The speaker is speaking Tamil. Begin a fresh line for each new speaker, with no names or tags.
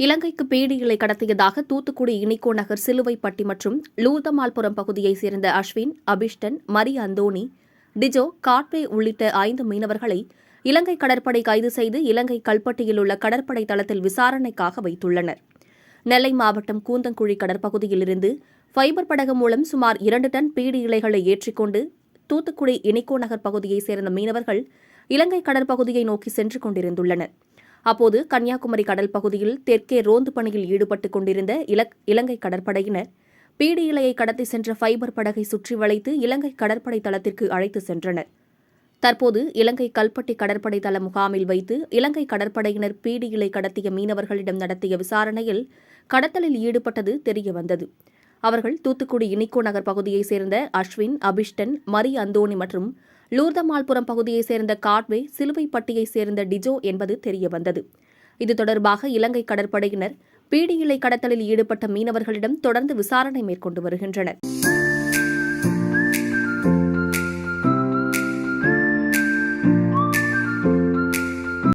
இலங்கைக்கு பீடிகளை கடத்தியதாக தூத்துக்குடி இனிக்கோ நகர் சிலுவைப்பட்டி மற்றும் லூதமால்புரம் பகுதியைச் சேர்ந்த அஸ்வின் அபிஷ்டன் மரி அந்தோனி டிஜோ காட்வே உள்ளிட்ட ஐந்து மீனவர்களை இலங்கை கடற்படை கைது செய்து இலங்கை கல்பட்டியில் உள்ள கடற்படை தளத்தில் விசாரணைக்காக வைத்துள்ளனர். நெல்லை மாவட்டம் கூந்தங்குழி கடற்பகுதியிலிருந்து ஃபைபர் படகு மூலம் சுமார் இரண்டு டன் பீடி இலைகளை ஏற்றிக்கொண்டு தூத்துக்குடி இனிக்கோ நகர் பகுதியைச் சேர்ந்த மீனவர்கள் இலங்கை கடற்பகுதியை நோக்கி சென்று கொண்டிருந்துள்ளனர். அப்போது கன்னியாகுமரி கடல் பகுதியில் தெற்கே ரோந்து பணியில் ஈடுபட்டுக் கொண்டிருந்த இலக்- இலங்கை கடற்படையினர் பீடி இலையை கடத்தி சென்ற ஃபைபர் படகை சுற்றி வளைத்து இலங்கை கடற்படை தளத்திற்கு அழைத்து சென்றனர். தற்போது இலங்கை கல்பட்டி கடற்படை தள முகாமில் வைத்து இலங்கை கடற்படையினர் பீடி இலை கடத்திய மீனவர்களிடம் நடத்திய விசாரணையில் கடத்தலில் ஈடுபட்டது தெரியவந்தது. அவர்கள் தூத்துக்குடி இனிக்கோ நகர் பகுதியைச் சேர்ந்த அஸ்வின் அபிஷ்டன் மரி அந்தோணி மற்றும் லூர்தமால்புரம் பகுதியைச் சேர்ந்த காட்வே சிலுவைப்பட்டியைச் சேர்ந்த டிஜோ என்பது தெரியவந்தது. இது தொடர்பாக இலங்கை கடற்படையினர் பீடியிலை கடத்தலில் ஈடுபட்ட மீனவர்களிடம் தொடர்ந்து விசாரணை மேற்கொண்டு வருகின்றனர்.